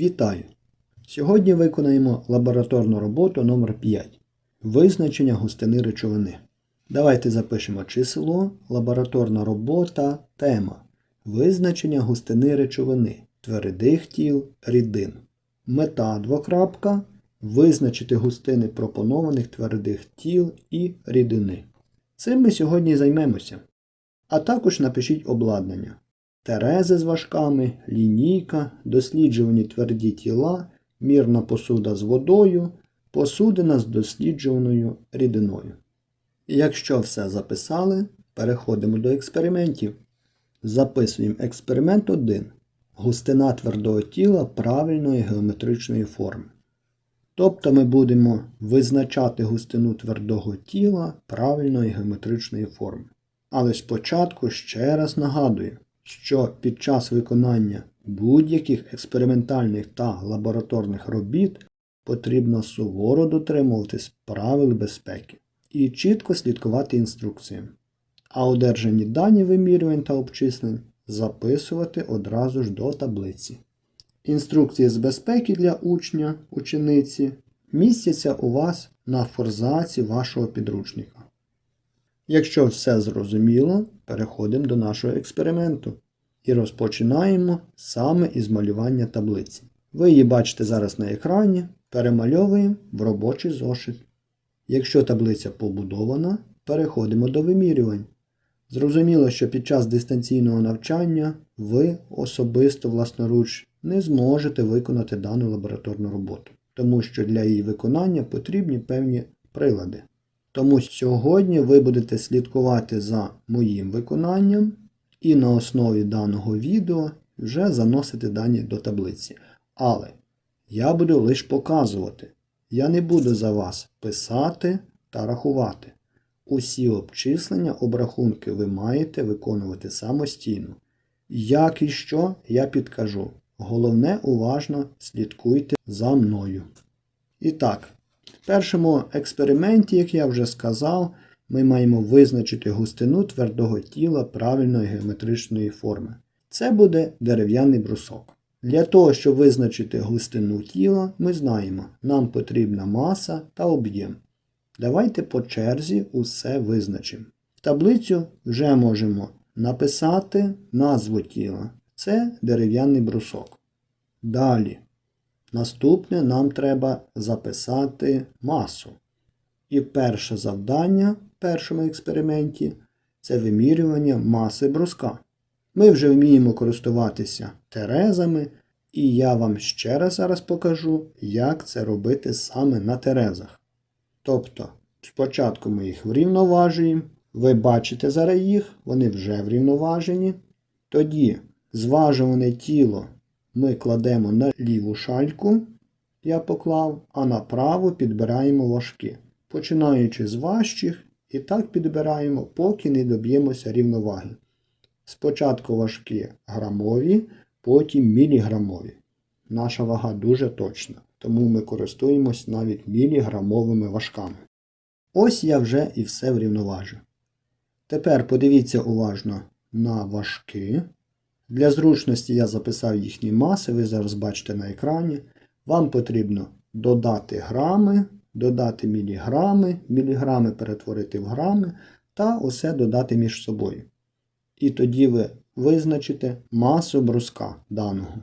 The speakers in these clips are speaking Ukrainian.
Вітаю! Сьогодні виконаємо лабораторну роботу номер 5 Визначення густини речовини. Давайте запишемо число, лабораторна робота, тема. Визначення густини речовини, твердих тіл, рідин. Мета двокрапка. Визначити густини пропонованих твердих тіл і рідини. Цим ми сьогодні займемося. А також напишіть обладнання. Терези з важками, лінійка, досліджувані тверді тіла, мірна посуда з водою, посудина з досліджуваною рідиною. Якщо все записали, переходимо до експериментів. Записуємо експеримент 1. Густина твердого тіла правильної геометричної форми. Тобто ми будемо визначати густину твердого тіла правильної геометричної форми. Але спочатку ще раз нагадую, що під час виконання будь-яких експериментальних та лабораторних робіт потрібно суворо дотримуватись правил безпеки і чітко слідкувати інструкціям, а одержані дані вимірювань та обчислень записувати одразу ж до таблиці. Інструкції з безпеки для учня, учениці містяться у вас на форзаці вашого підручника. Якщо все зрозуміло, переходимо до нашого експерименту і розпочинаємо саме із малювання таблиці. Ви її бачите зараз на екрані, перемальовуємо в робочий зошит. Якщо таблиця побудована, переходимо до вимірювань. Зрозуміло, що під час дистанційного навчання ви особисто власноруч не зможете виконати дану лабораторну роботу, тому що для її виконання потрібні певні прилади. Тому сьогодні ви будете слідкувати за моїм виконанням і на основі даного відео вже заносити дані до таблиці. Але я буду лише показувати. Я не буду за вас писати та рахувати. Усі обчислення, обрахунки ви маєте виконувати самостійно. Як і що, я підкажу. Головне уважно слідкуйте за мною. І так, в першому експерименті, як я вже сказав, ми маємо визначити густину твердого тіла правильної геометричної форми. Це буде дерев'яний брусок. Для того, щоб визначити густину тіла, ми знаємо, нам потрібна маса та об'єм. Давайте по черзі усе визначимо. В таблицю вже можемо написати назву тіла. Це дерев'яний брусок. Далі. Наступне нам треба записати масу. І перше завдання в першому експерименті це вимірювання маси бруска. Ми вже вміємо користуватися терезами, і я вам ще раз зараз покажу, як це робити саме на терезах. Тобто, спочатку ми їх врівноважуємо, ви бачите зараз їх, вони вже врівноважені. Тоді зважуване тіло ми кладемо на ліву шальку, я поклав, а на праву підбираємо важки, починаючи з важчих, і так підбираємо, поки не доб'ємося рівноваги. Спочатку важкі грамові, потім міліграмові. Наша вага дуже точна, тому ми користуємось навіть міліграмовими важками. Ось я вже і все врівноважив. Тепер подивіться уважно на важки. Для зручності я записав їхні маси, ви зараз бачите на екрані. Вам потрібно додати грами, додати міліграми, міліграми перетворити в грами та усе додати між собою. І тоді ви визначите масу бруска даного.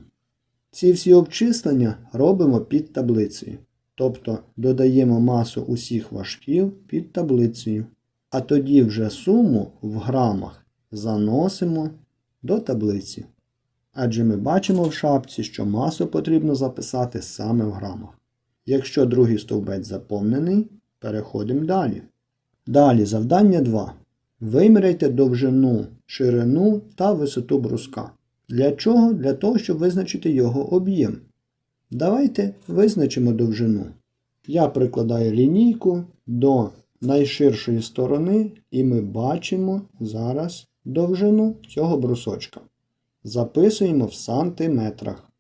Ці всі обчислення робимо під таблицею. Тобто додаємо масу усіх важків під таблицею. А тоді вже суму в грамах заносимо до таблиці. Адже ми бачимо в шапці, що масу потрібно записати саме в грамах. Якщо другий стовбець заповнений, переходимо далі. Далі завдання 2. Виміряйте довжину, ширину та висоту бруска. Для чого? Для того, щоб визначити його об'єм. Давайте визначимо довжину. Я прикладаю лінійку до найширшої сторони, і ми бачимо зараз довжину цього брусочка. Записуємо в сантиметрах.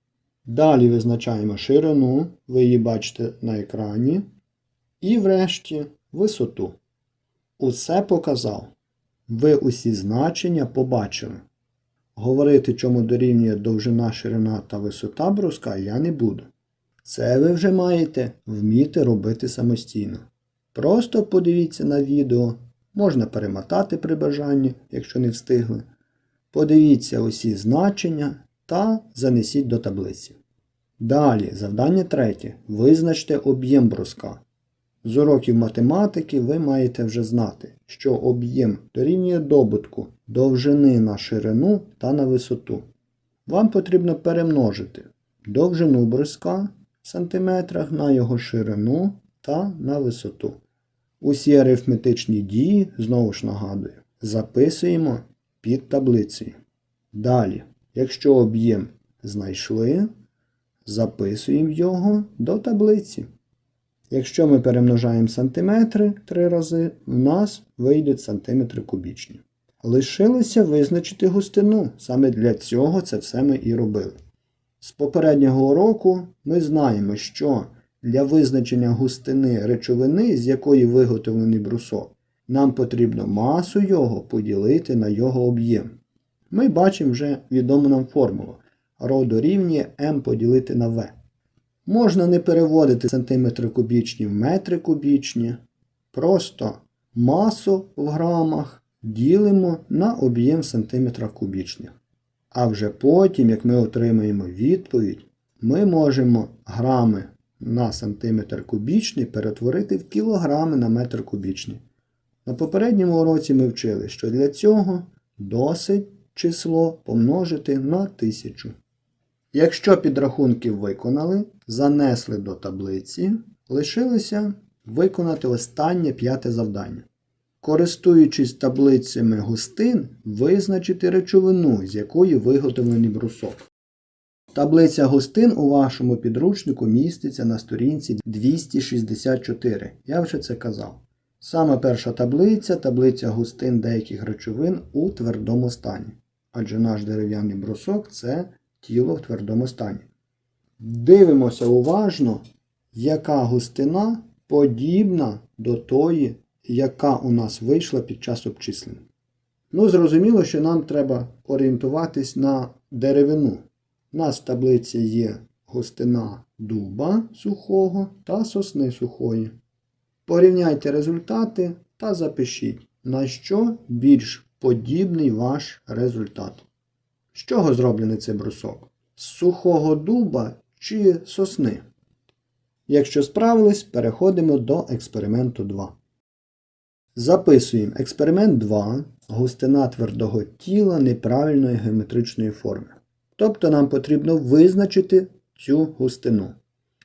Далі визначаємо ширину, ви її бачите на екрані. І врешті висоту. Усе показав. Ви усі значення побачили. Говорити, чому дорівнює довжина, ширина та висота бруска, я не буду. Це ви вже маєте вміти робити самостійно. Просто подивіться на відео, можна перемотати при бажанні, якщо не встигли. Подивіться усі значення та занесіть до таблиці. Далі, завдання третє. Визначте об'єм бруска. З уроків математики ви маєте вже знати, що об'єм дорівнює добутку довжини на ширину та на висоту. Вам потрібно перемножити довжину бруска в сантиметрах на його ширину та на висоту. Усі арифметичні дії, знову ж нагадую, записуємо під таблицею. Далі, якщо об'єм знайшли, записуємо його до таблиці. Якщо ми перемножаємо сантиметри три рази, в нас вийдуть сантиметри кубічні. Лишилося визначити густину. Саме для цього це все ми і робили. З попереднього уроку ми знаємо, що для визначення густини речовини, з якої виготовлений брусок, нам потрібно масу його поділити на його об'єм. Ми бачимо вже відому нам формулу. Ро дорівнює m поділити на v. Можна не переводити сантиметри кубічні в метри кубічні. Просто масу в грамах ділимо на об'єм в сантиметрах кубічних. А вже потім, як ми отримаємо відповідь, ми можемо грами на сантиметр кубічний перетворити в кілограми на метр кубічний. На попередньому уроці ми вчили, що для цього досить число помножити на 1000. Якщо підрахунки виконали, занесли до таблиці, лишилося виконати останнє п'яте завдання. Користуючись таблицями густин, визначити речовину, з якої виготовлений брусок. Таблиця густин у вашому підручнику міститься на сторінці 264. Я вже це казав. Саме перша таблиця таблиця густин деяких речовин у твердому стані. Адже наш дерев'яний брусок це тіло в твердому стані. Дивимося уважно, яка густина подібна до тої, яка у нас вийшла під час обчислення. Ну, зрозуміло, що нам треба орієнтуватись на деревину. У нас в таблиці є густина дуба сухого та сосни сухої. Порівняйте результати та запишіть, на що більш подібний ваш результат. З чого зроблений цей брусок? З сухого дуба чи сосни? Якщо справились, переходимо до експерименту 2. Записуємо експеримент 2. Густина твердого тіла неправильної геометричної форми. Тобто нам потрібно визначити цю густину.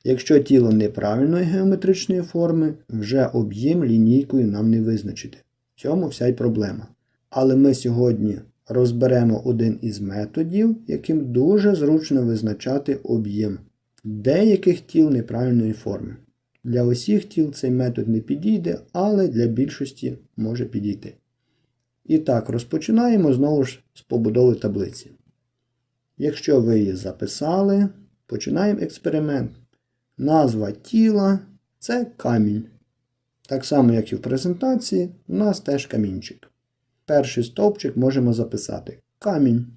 Якщо тіло неправильної геометричної форми, вже об'єм лінійкою нам не визначити. В цьому вся й проблема. Але ми сьогодні розберемо один із методів, яким дуже зручно визначати об'єм деяких тіл неправильної форми. Для усіх тіл цей метод не підійде, але для більшості може підійти. І так, розпочинаємо знову ж з побудови таблиці. Якщо ви її записали, починаємо експеримент. Назва тіла це камінь. Так само, як і в презентації, у нас теж камінчик. Перший стовпчик можемо записати камінь.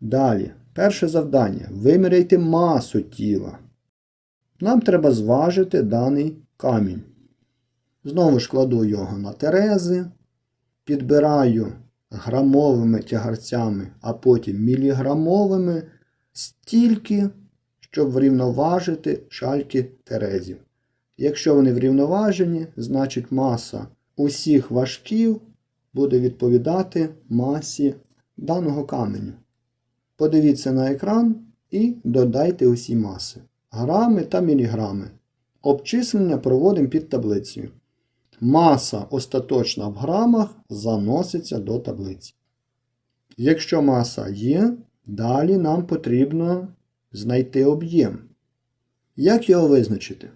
Далі, перше завдання. Виміряйте масу тіла. Нам треба зважити даний камінь. Знову ж кладу його на терези, підбираю грамовими тягарцями, а потім міліграмовими стільки, щоб врівноважити шальки терезів. Якщо вони врівноважені, значить маса усіх важків буде відповідати масі даного каменю. Подивіться на екран і додайте усі маси. Грами та міліграми. Обчислення проводимо під таблицею. Маса остаточна в грамах заноситься до таблиці. Якщо маса є, далі нам потрібно знайти об'єм. Як його визначити?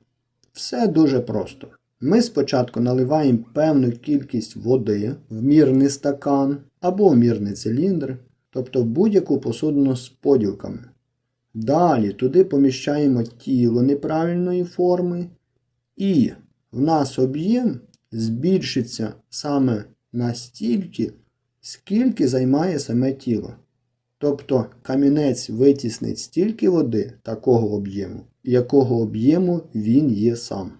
Все дуже просто. Ми спочатку наливаємо певну кількість води в мірний стакан або в мірний циліндр, тобто в будь-яку посудину з поділками. Далі туди поміщаємо тіло неправильної форми, і в нас об'єм збільшиться саме настільки, скільки займає саме тіло. Тобто камінець витіснить стільки води такого об'єму, якого об'єму він є сам.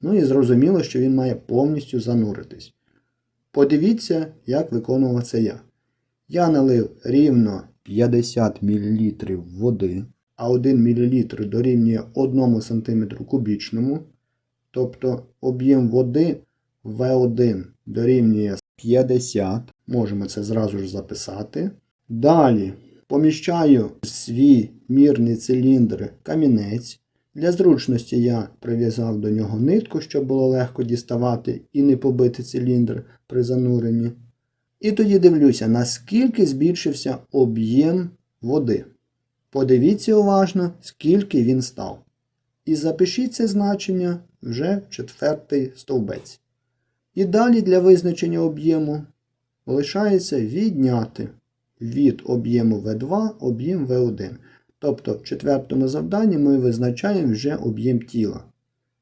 Ну і зрозуміло, що він має повністю зануритись. Подивіться, як виконував це я. Я налив рівно 50 мл води, а 1 мл дорівнює 1 см кубічному. Тобто об'єм води В1 дорівнює 50. Можемо це зразу ж записати. Далі поміщаю свій мірний циліндр камінець. Для зручності я прив'язав до нього нитку, щоб було легко діставати і не побити циліндр при зануренні. І тоді дивлюся, наскільки збільшився об'єм води. Подивіться уважно, скільки він став. І запишіть це значення вже в четвертий стовбець. І далі для визначення об'єму лишається відняти від об'єму В2 об'єм В1. Тобто в четвертому завданні ми визначаємо вже об'єм тіла.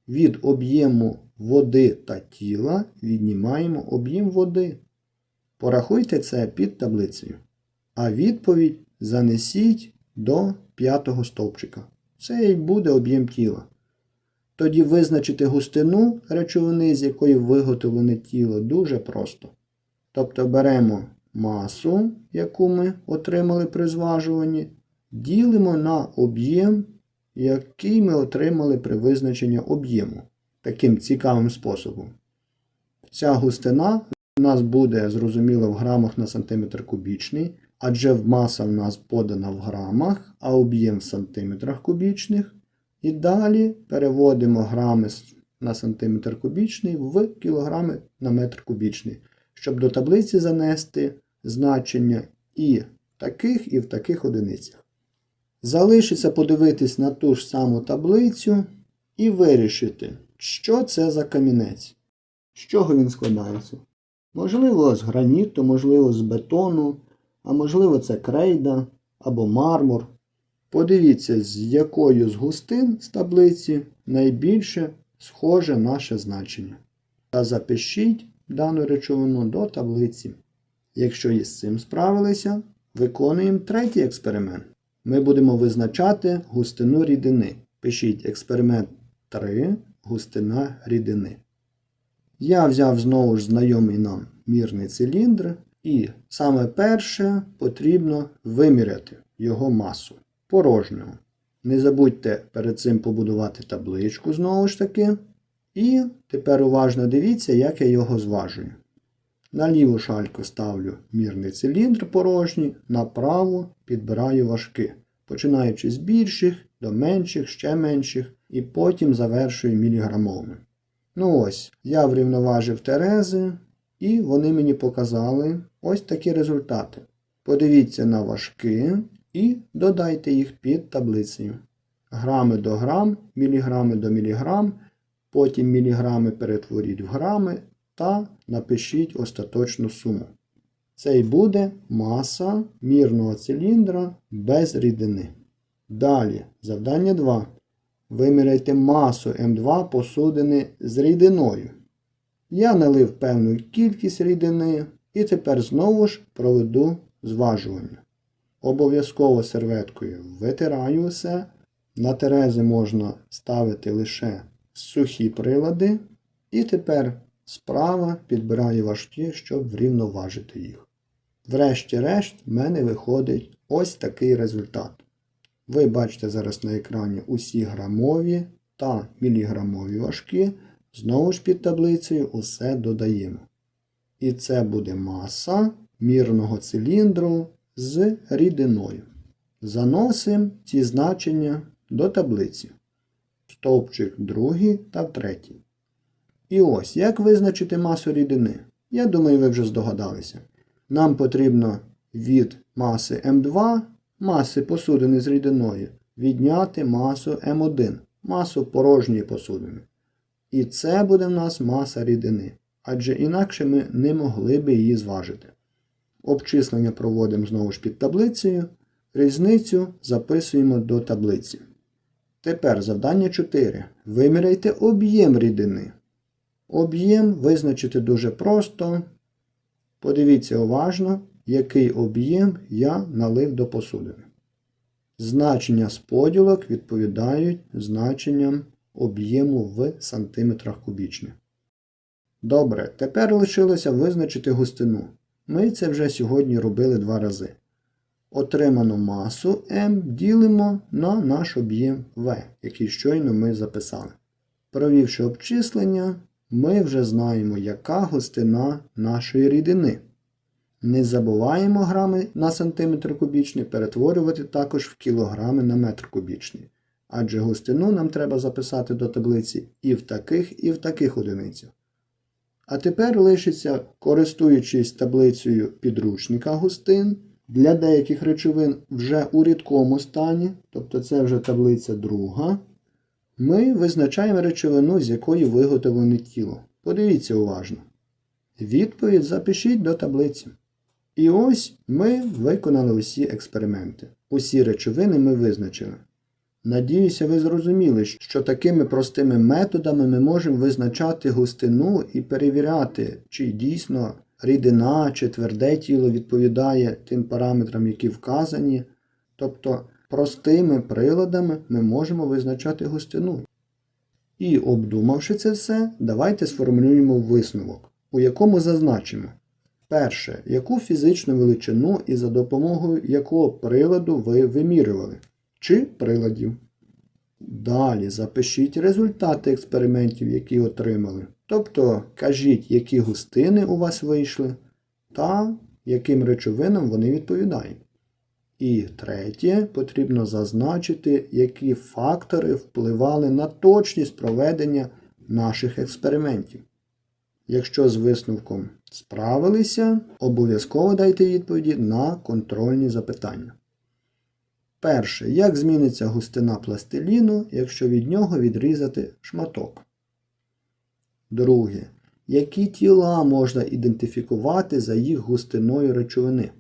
Від об'єму води та тіла віднімаємо об'єм води. Порахуйте це під таблицею. А відповідь занесіть до п'ятого стовпчика. Це і буде об'єм тіла. Тоді визначити густину речовини, з якої виготовлене тіло, дуже просто. Тобто беремо масу, яку ми отримали при зважуванні, ділимо на об'єм, який ми отримали при визначенні об'єму. Таким цікавим способом. Ця густина у нас буде зрозуміло в грамах на сантиметр кубічний, адже маса в нас подана в грамах, а об'єм в сантиметрах кубічних. І далі переводимо грами на сантиметр кубічний в кілограми на метр кубічний, щоб до таблиці занести значення і в таких, і в таких одиницях. Залишиться подивитись на ту ж саму таблицю і вирішити, що це за камінець. З чого він складається. Можливо, з граніту, можливо, з бетону, а можливо, це крейда або мармур. Подивіться, з якою з густин з таблиці найбільше схоже наше значення. Та запишіть дану речовину до таблиці. Якщо із цим справилися, виконуємо третій експеримент. Ми будемо визначати густину рідини. Пишіть експеримент 3 густина рідини. Я взяв знову ж знайомий нам мірний циліндр, і саме перше потрібно виміряти його масу порожнього. Не забудьте перед цим побудувати табличку знову ж таки. І тепер уважно дивіться, як я його зважую. На ліву шальку ставлю мірний циліндр порожній, на праву підбираю важки, починаючи з більших до менших, ще менших, і потім завершую міліграмовими. Ну ось, я врівноважив терези, і вони мені показали ось такі результати. Подивіться на важки і додайте їх під таблицею. Грами до грам, міліграми до міліграм, потім міліграми перетворіть в грами та напишіть остаточну суму. Це й буде маса мірного циліндра без рідини. Далі, завдання 2. Виміряйте масу М2 посудини з рідиною. Я налив певну кількість рідини і тепер знову ж проведу зважування. Обов'язково серветкою витираю все. На терези можна ставити лише сухі прилади. І тепер справа підбираю важкі, щоб врівноважити їх. Врешті-решт, в мене виходить ось такий результат. Ви бачите зараз на екрані усі грамові та міліграмові важкі. Знову ж під таблицею усе додаємо. І це буде маса мірного циліндру з рідиною. Заносимо ці значення до таблиці. Стовпчик другий та третій. І ось, як визначити масу рідини? Я думаю, ви вже здогадалися. Нам потрібно від маси М2, маси посудини з рідиною, відняти масу М1, масу порожньої посудини. І це буде в нас маса рідини, адже інакше ми не могли би її зважити. Обчислення проводимо знову ж під таблицею. Різницю записуємо до таблиці. Тепер завдання 4. Виміряйте об'єм рідини. Об'єм визначити дуже просто. Подивіться уважно, який об'єм я налив до посудини. Значення з поділок відповідають значенням об'єму в сантиметрах кубічних. Добре, тепер лишилося визначити густину. Ми це вже сьогодні робили два рази. Отриману масу М ділимо на наш об'єм В, який щойно ми записали. Провівши обчислення, ми вже знаємо, яка густина нашої рідини. Не забуваємо грами на сантиметр кубічний перетворювати також в кілограми на метр кубічний. Адже густину нам треба записати до таблиці і в таких, і в таких одиницях. А тепер лишиться, користуючись таблицею підручника густин, для деяких речовин вже у рідкому стані, тобто це вже таблиця друга, ми визначаємо речовину, з якої виготовлене тіло. Подивіться уважно. Відповідь запишіть до таблиці. І ось ми виконали усі експерименти. Усі речовини ми визначили. Надіюся, ви зрозуміли, що такими простими методами ми можемо визначати густину і перевіряти, чи дійсно рідина чи тверде тіло відповідає тим параметрам, які вказані. Тобто простими приладами ми можемо визначати густину. І обдумавши це все, давайте сформулюємо висновок, у якому зазначимо. Перше, яку фізичну величину і за допомогою якого приладу ви вимірювали, чи приладів. Далі запишіть результати експериментів, які отримали. Тобто кажіть, які густини у вас вийшли, та яким речовинам вони відповідають. І третє, потрібно зазначити, які фактори впливали на точність проведення наших експериментів. Якщо з висновком справилися, обов'язково дайте відповіді на контрольні запитання. Перше. Як зміниться густина пластиліну, якщо від нього відрізати шматок? Друге. Які тіла можна ідентифікувати за їх густиною речовини?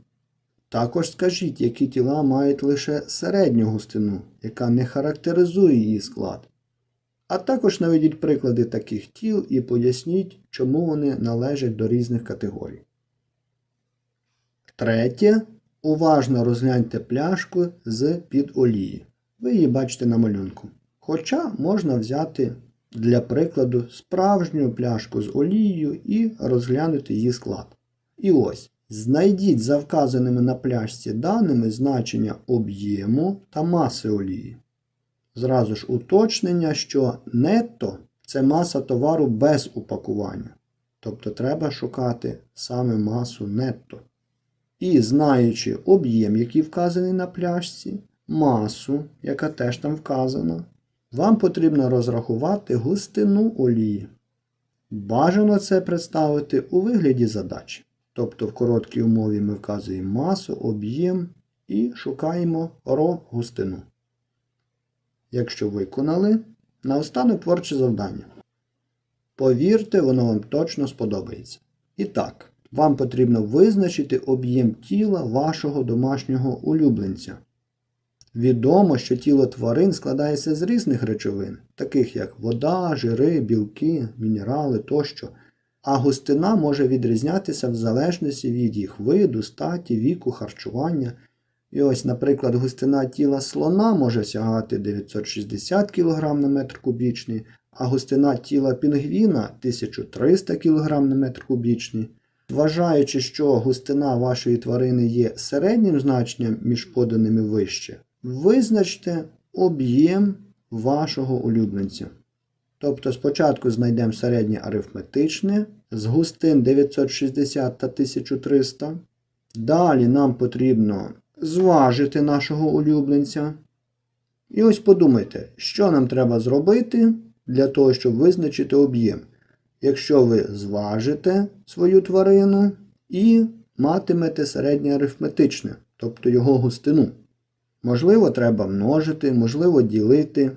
Також скажіть, які тіла мають лише середню густину, яка не характеризує її склад. А також наведіть приклади таких тіл і поясніть, чому вони належать до різних категорій. Третє. Уважно розгляньте пляшку з під олії. Ви її бачите на малюнку. Хоча можна взяти для прикладу справжню пляшку з олією і розглянути її склад. І ось. Знайдіть за вказаними на пляшці даними значення об'єму та маси олії. Зразу ж уточнення, що нетто це маса товару без упакування. Тобто треба шукати саме масу нетто. І знаючи об'єм, який вказаний на пляшці, масу, яка теж там вказана, вам потрібно розрахувати густину олії. Бажано це представити у вигляді задачі. Тобто в короткій умові ми вказуємо масу, об'єм і шукаємо ро густину. Якщо виконали, наостанок творче завдання. Повірте, воно вам точно сподобається. І так, вам потрібно визначити об'єм тіла вашого домашнього улюбленця. Відомо, що тіло тварин складається з різних речовин, таких як вода, жири, білки, мінерали тощо, а густина може відрізнятися в залежності від їх виду, статі, віку, харчування. І ось, наприклад, густина тіла слона може сягати 960 кг на метр кубічний, а густина тіла пінгвіна 1300 кг на метр кубічний. Вважаючи, що густина вашої тварини є середнім значенням між поданими вище, визначте об'єм вашого улюбленця. Тобто спочатку знайдемо середнє арифметичне з густин 960 та 1300. Далі нам потрібно зважити нашого улюбленця. І ось подумайте, що нам треба зробити для того, щоб визначити об'єм. Якщо ви зважите свою тварину і матимете середнє арифметичне, тобто його густину. Можливо, треба множити, можливо, ділити.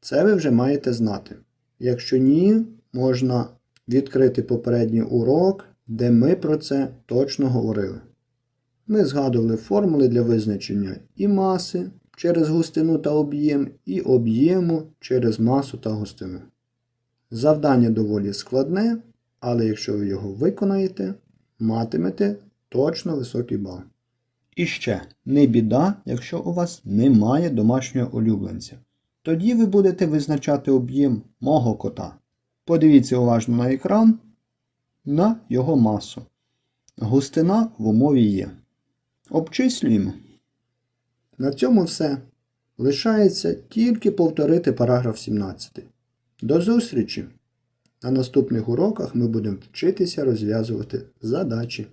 Це ви вже маєте знати. Якщо ні, можна відкрити попередній урок, де ми про це точно говорили. Ми згадували формули для визначення і маси через густину та об'єм, і об'єму через масу та густину. Завдання доволі складне, але якщо ви його виконаєте, матимете Точно високий бал. І ще не біда, якщо у вас немає домашнього улюбленця. Тоді ви будете визначати об'єм мого кота. Подивіться уважно на екран на його масу. Густина в умові є. Обчислюємо. На цьому все. Лишається тільки повторити параграф 17. До зустрічі! На наступних уроках ми будемо вчитися розв'язувати задачі.